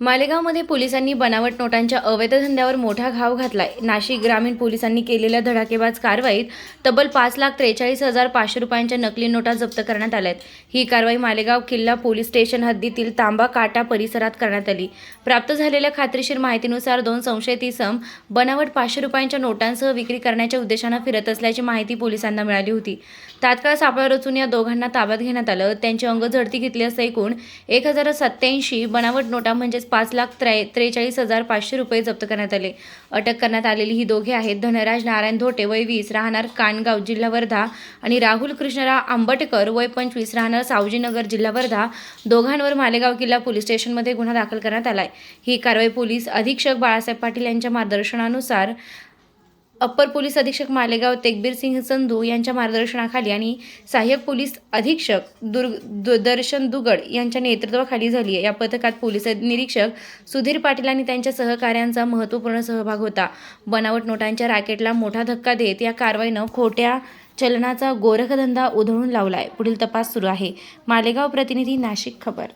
मालेगावमध्ये पोलिसांनी बनावट नोटांच्या अवैध धंद्यावर मोठा घाव घातलाय. नाशिक ग्रामीण पोलिसांनी केलेल्या धडाकेबाज कारवाईत तब्बल पाच लाख त्रेचाळीस हजार पाचशे रुपयांच्या नकली नोटा जप्त करण्यात आल्यात. ही कारवाई मालेगाव किल्ला पोलीस स्टेशन हद्दीतील तांबा काटा परिसरात करण्यात आली. प्राप्त झालेल्या खात्रीशीर माहितीनुसार दोन संशयित इसम बनावट पाचशे रुपयांच्या नोटांसह विक्री करण्याच्या उद्देशानं फिरत असल्याची माहिती पोलिसांना मिळाली होती. तात्काळ सापळा रचून या दोघांना ताब्यात घेण्यात आलं. त्यांची अंग झडती घेतली असता एकूण एक हजार सत्याऐंशी बनावट नोटा म्हणजेच पाच लाख त्रे त्रेचाळीस हजार पाचशे रुपये जप्त करण्यात आले. अटक करण्यात आलेली ही दोघे आहेत धनराज नारायण धोटे वय वीस राहणार कानगाव जिल्हा वर्धा आणि राहुल कृष्णराव आंबटकर वय पंचवीस राहणार सावजीनगर जिल्हा वर्धा. दोघांवर मालेगाव किल्ला पोलीस स्टेशनमध्ये गुन्हा दाखल करण्यात आला आहे ही कारवाई पोलीस अधीक्षक बाळासाहेब पाटील यांच्या मार्गदर्शनानुसार अप्पर पोलीस अधीक्षक मालेगाव तेगबीर सिंह संधू यांच्या मार्गदर्शनाखाली आणि सहाय्यक पोलीस अधीक्षक दुर्ग दर्शन दुगड यांच्या नेतृत्वाखाली झाली आहे. या पथकात पोलीस निरीक्षक सुधीर पाटील आणि त्यांच्या सहकाऱ्यांचा महत्त्वपूर्ण सहभाग होता. बनावट नोटांच्या रॅकेटला मोठा धक्का देत या कारवाईनं खोट्या चलनाचा गोरखधंदा उधळून लावला आहे पुढील तपास सुरू आहे. मालेगाव प्रतिनिधी नाशिक खबर.